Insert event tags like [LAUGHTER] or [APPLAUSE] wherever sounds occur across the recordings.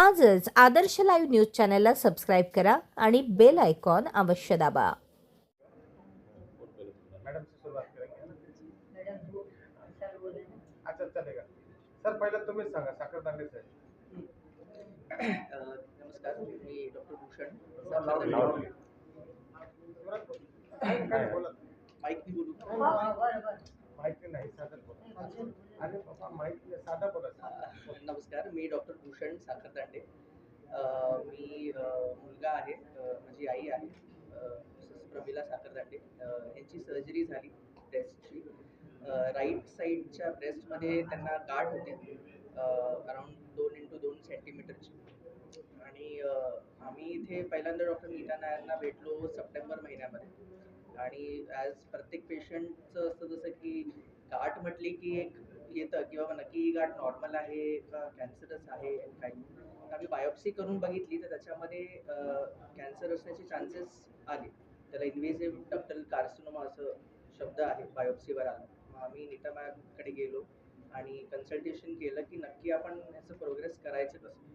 आजच Adarsh live news चॅनलला subscribe करा आणि बेल आयकॉन अवश्य दाबा. सर पहिलं तुम्हीच सांगा साखर दांडे साहेब नमस्कार मी डॉक्टर भूषण. जोरात बोल. माहिती नाही बोला. अरे पप्पा माहिती साधा बोला [LAUGHS] नमस्कार मी डॉक्टर भूषण साखरदांडे. मी मुलगा आहे माझी आई आहे मिसेस प्रमिला साखरदांडे. यांची सर्जरी झाली ब्रेस्टची राईट साईडच्या ब्रेस्टमध्ये त्यांना गाठ होते अराउंड दोन इंटू दोन सेंटीमीटरची आणि आम्ही इथे पहिल्यांदा डॉक्टर नीता नायरना भेटलो सप्टेंबर महिन्यामध्ये. आणि ॲज प्रत्येक पेशंटचं असतं जसं की गाठ म्हटली की एक येतं की बाबा नक्की ही गाठ नॉर्मल आहे का कॅन्सरच आहे काही. आम्ही बायोप्सी करून बघितली तर त्याच्यामध्ये कॅन्सर असण्याचे चान्सेस आले. त्याला इन्व्हेसिव्ह डक्टल कार्सिनोमा असं शब्द आहे बायोप्सीवर आला. मग आम्ही नीता मॅमकडे गेलो आणि कन्सल्टेशन केलं की नक्की आपण ह्याचं प्रोग्रेस करायचं कसं.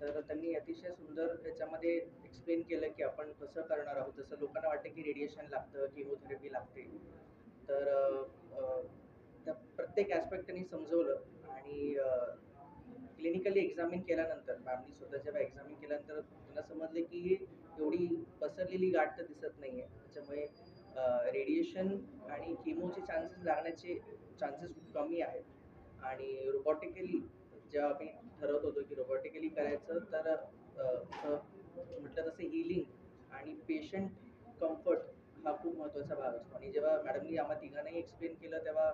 तर त्यांनी अतिशय सुंदर त्याच्यामध्ये एक्सप्लेन केलं की आपण कसं करणार आहोत. जसं लोकांना वाटतं की रेडिएशन लागतं किमोथेरपी लागते. तर त्या प्रत्येक ॲस्पेक्ट त्यांनी समजवलं आणि क्लिनिकली एक्झामिन केल्यानंतर मॅमनी स्वतः जेव्हा एक्झामिन केल्यानंतर त्यांना समजले की ही एवढी पसरलेली गाठ तर दिसत नाही आहे त्याच्यामुळे रेडिएशन आणि किमोचे चान्सेस लागण्याचे चान्सेस खूप कमी आहेत. आणि रोबॉटिकली जेव्हा आम्ही ठरवत होतो की रोबॉटिकली करायचं तर म्हटलं तसं हिलिंग आणि पेशंट कम्फर्ट हा खूप महत्त्वाचा भाग असतो. आणि जेव्हा मॅडमनी आम्हा तिघांनाही एक्सप्लेन केलं तेव्हा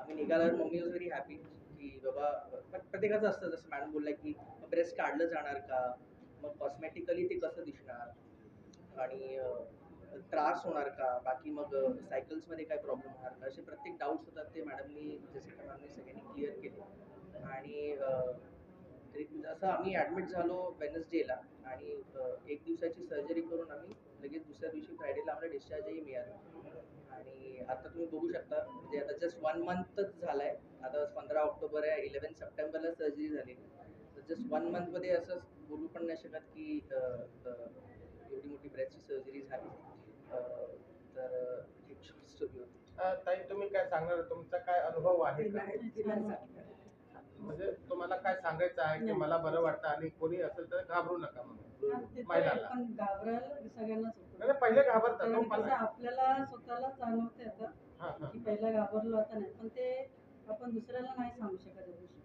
आम्ही निघाल्यावर मम्मी वॉज व्हेरी हॅपी की बाबा पण प्रत्येकाचं असतं जसं मॅडम बोलल्या की ब्रेस्ट काढलं जाणार का? मग कॉस्मेटिकली ते कसं दिसणार? आणि त्रास होणार का? बाकी मग सायकल्समध्ये काय प्रॉब्लेम होणार का? असे प्रत्येक डाऊट्स होतात ते मॅडमनी जसे की मॅमनी सगळ्यांनी क्लिअर केले. आणि म्हणजे असं आम्ही ॲडमिट झालो वेनसडेला आणि एक दिवसाची सर्जरी करून आम्ही लगेच दुसऱ्या दिवशी फ्रायडेला आम्हाला डिस्चार्जही मिळाला. आणि आता तुम्ही बघू शकता म्हणजे आता जस्ट वन मंथच झाला आहे आता पंधरा ऑक्टोबर आहे इलेवन सप्टेंबरला सर्जरी झाली. तर जस्ट वन मंथमध्ये असं बोलू पण नाही शकत की एवढी मोठी ब्रेस्टची सर्जरी झाली. तर ही स्टोरी होती. ताई तुम्ही काय सांगणार? तुमचा काय अनुभव आहे म्हणजे तुम्हाला काय सांगायचं आहे की मला बरं वाटतं आणि कोणी असेल तर घाबरू नका म्हणून. महिलाला. पण घाबरायला सगळ्यांनाच होतं. नाही, पहिले घाबरतात. कारण तो कसं पण आपल्याला स्वतःला जाणवते आता हा हा. की पहिला घाबरलो आता नाही. पण ते आपण दुसऱ्याला नाही सांगू शकत या गोष्टी.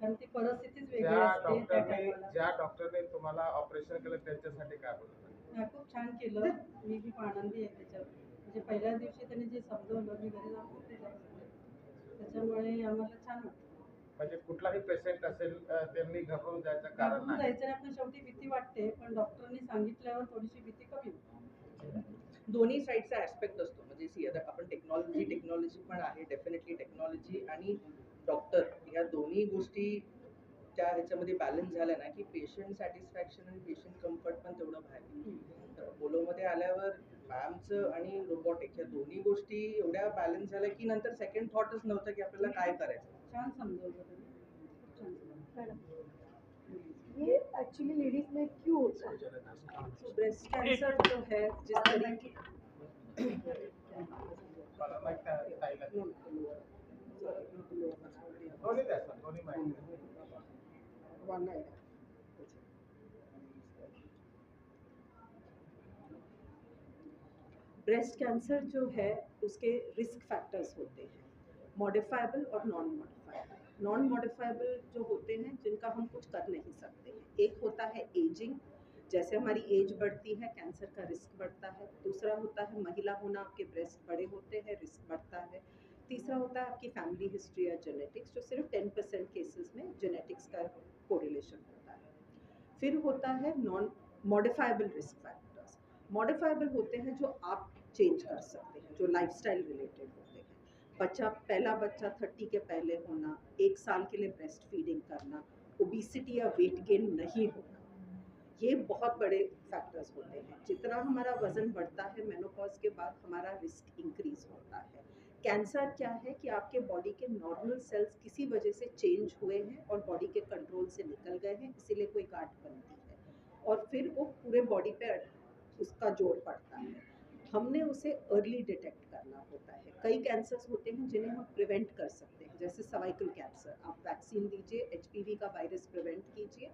कारण ती परिस्थितीच वेगळी ज्या असते त्या डॉक्टरने टायमाला. ज्या डॉक्टरने तुम्हाला ऑपरेशन केलं त्यांच्यासाठी काय बोलत नाही, खूप छान केलं. मी खूप आनंदी आहे त्याच्यावर. म्हणजे पहिल्या दिवशी त्यांनी जे समजवलं मी घरी जाऊन खूप त्याच्यामुळे आम्हाला छान वाटतं म्हणजे कुठलाही पेशंट असेल त्यांनी घाबरून जायचं कारण घाबरून नाही. जायचं नाही पण शेवटी भीती वाटते पण डॉक्टरनी सांगितल्यावर थोडीशी भीती कमी होते. दोन्ही साईडचा ऍस्पेक्ट असतो. म्हणजे सी आता आपण टेक्नॉलॉजी टेक्नॉलॉजी पण आहे डेफिनेटली टेक्नॉलॉजी आणि डॉक्टर ह्या दोन्ही गोष्टी त्या ह्याच्यामध्ये बॅलन्स झाल्या ना की पेशंट सॅटिस्फॅक्शन आणि पेशंट कम्फर्ट पण तेवढं बाहेर तर अपोलोमध्ये आल्यावर मॅमचं आणि रोबोटिक ह्या दोन्ही गोष्टी एवढ्या बॅलन्स झाल्या की नंतर सेकंड थॉटच नव्हतं की आपल्याला काय करायचं. छान समजवलं त्यांनी खूप छान समजवलं ये एक्चुअली लेडीज़ में क्यों होता है? ब्रेस्ट कैंसर जो है जिस तरीके ब्रेस्ट कैंसर जो है उसके रिस्क फैक्टर्स होते हैं। मॉडिफाइबल और नॉन मॉडिफाइबल नॉन मॉडिफाइबल जो होते हैं, जिनका हम कुछ कर नहीं सकते एक होता है एजिंग जैसे हमारी एज बढ़ती है कैंसर का रिस्क बढ़ता है। दूसरा होता है महिला होना, आपके ब्रेस्ट बड़े होते हैं रिस्क बढ़ता है। तीसरा होता है आपकी फैमिली हिस्ट्री या जेनेटिक्स जो सिर्फ़ टेन परसेंट केसेस में जेनेटिक्स का कोरिलेशन होता है। फिर होता है non modifiable risk factors modifiable होते हैं जो आप चेंज कर सकते हैं, जो लाइफस्टाइल रिलेटेड हैं। बच्चा, पहला बच्चा थर्टी के पहले होना, एक साल के लिए ब्रेस्ट फीडिंग करना ओबिसिटी या वेट गेन नहीं होना, ये बहुत बड़े फैक्टर्स होते हैं। जितना हमारा वज़न बढ़ता है मेनोपॉज के बाद हमारा रिस्क इंक्रीज होता है। कैंसर क्या है कि आपके बॉडी के नॉर्मल सेल्स किसी वजह से चेंज हुए हैं और बॉडी के कंट्रोल से निकल गए हैं, इसीलिए कोई गांठ बनती है। और फिर वो पूरे बॉडी पे उसका ज़ोर पड़ता है। हमने उसे अर्ली डिटेक्ट करना होता है। कई कैंसर्स होते हैं जिन्हें हम प्रिवेंट कर सकते हैं। जैसे सर्वाइकल कैंसर आप वैक्सीन दीजिए एच का वायरस प्रिवेंट कीजिए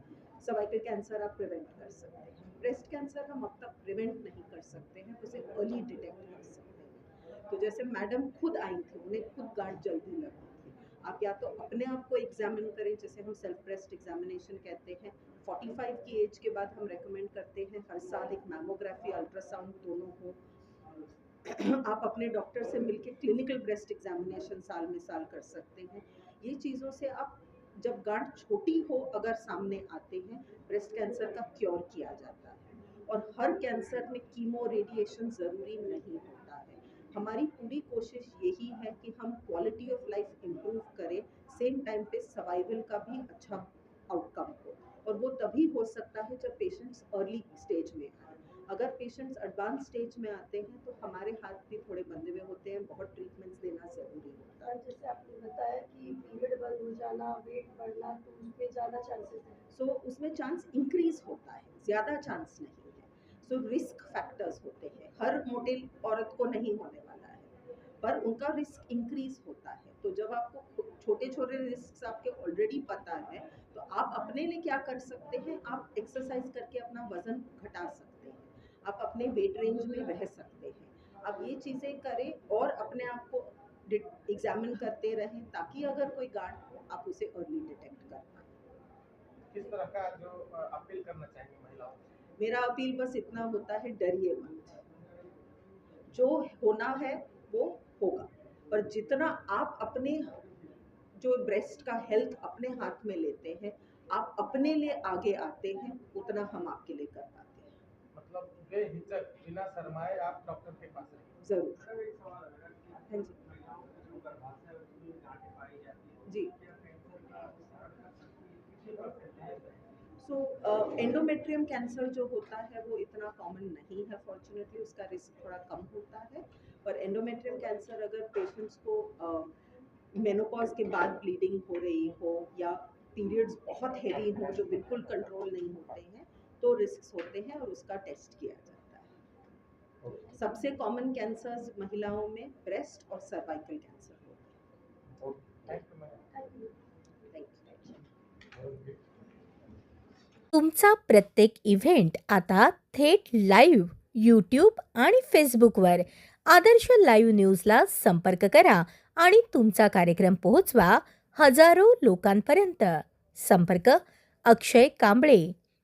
सर्वाइकल कैंसर आप प्रिवेंट कर सकते हैं। ब्रेस्ट कैंसर हम अब तक प्रिवेंट नहीं कर सकते हैं, उसे अर्ली डिटेक्ट कर सकते हैं। तो जैसे मैडम खुद आई थी, उन्हें खुद गांठ जल्दी लगी थी। आप या तो अपने आप को एग्जामिन करें, जैसे हम सेल्फ ब्रेस्ट एग्जामिनेशन कहते हैं। 45 की एज के बाद हम रेकमेंड करते हैं, हर साल एक मैमोग्राफी अल्ट्रासाउंड दोनों हो। [CLEARS THROAT] आप अपने डॉक्टर से मिलके क्लिनिकल ब्रेस्ट एग्जामिनेशन साल में साल कर सकते हैं। ये चीज़ों से आप जब गांठ छोटी हो, अगर सामने आते हैं, ब्रेस्ट कैंसर का क्योर किया जाता है। और हर कैंसर में कीमो रेडिएशन ज़रूरी नहीं होता है। हमारी पूरी कोशिश यही है कि हम क्वालिटी ऑफ़ लाइफ इम्प्रूव करें, सेम टाइम पे सर्वाइवल का भी अच्छा आउटकम हो। और वो तभी हो सकता है जब पेशेंट्स अर्ली स्टेज में आए। अगर पेशेंट्स एडवांस स्टेज में आते हैं तो हमारे हाथ भी थोड़े बंधे हुए होते हैं बहुत ट्रीटमेंट्स देना ज़रूरी होता है। जैसे आपने बताया कि पीरियड बंद हो जाना वेट बढ़ना तो उसमें ज़्यादा चांसेस हैं। सो उसमें चांस इंक्रीज होता है ज़्यादा चांस नहीं है। सो रिस्क फैक्टर्स होते हैं। हर मोटे औरत को नहीं होने वाला है पर उनका रिस्क इंक्रीज होता है। तो जब आपको छोटे छोटे रिस्क आपके ऑलरेडी पता है तो आप अपने लिए क्या कर सकते हैं? आप एक्सरसाइज करके अपना वज़न घटा सकते हैं। आप अपने वेट रेंज में रह सकते हैं। आप ये चीज़ें करें और अपने आप को एग्जामिन करते रहें ताकि अगर कोई गांठ हो आप उसे अर्ली डिटेक्ट कर पाएँ। किस तरह का जो अपील करना चाहेंगे महिलाओं मेरा अपील बस इतना होता है डरिए मत। जो होना है वो होगा। पर जितना आप अपने जो ब्रेस्ट का हेल्थ अपने हाथ में लेते हैं आप अपने लिए आगे आते हैं उतना हम आपके लिए कर पाते हैं। मतलब बेहिचक बिना शर्माए आप डॉक्टर के पास रहिए। ज़रूर। हाँ जी। जी सो एंडोमेट्रियम कैंसर जो होता है वो इतना कॉमन नहीं है फॉर्चुनेटली उसका रिस्क थोड़ा कम होता है। पर एंडोमेट्रियम कैंसर अगर पेशेंट्स को मेनोपॉज uh, के बाद ब्लीडिंग हो रही हो या पीरियड्स बहुत हैवी हो जो बिल्कुल कंट्रोल नहीं होते हैं तो रिस्क होते हैं और उसका टेस्ट किया जाता है। सबसे कॉमन कैंसर्स महिलाओं में ब्रेस्ट और सर्वाइकल कैंसर होते हैं। तुमचा प्रत्येक इव्हेंट आता थेट लाईव्ह यूट्यूब आणि फेसबुकवर आदर्श लाईव्ह न्यूजला संपर्क करा आणि तुमचा कार्यक्रम पोहोचवा हजारो लोकांपर्यंत. संपर्क अक्षय कांबळे.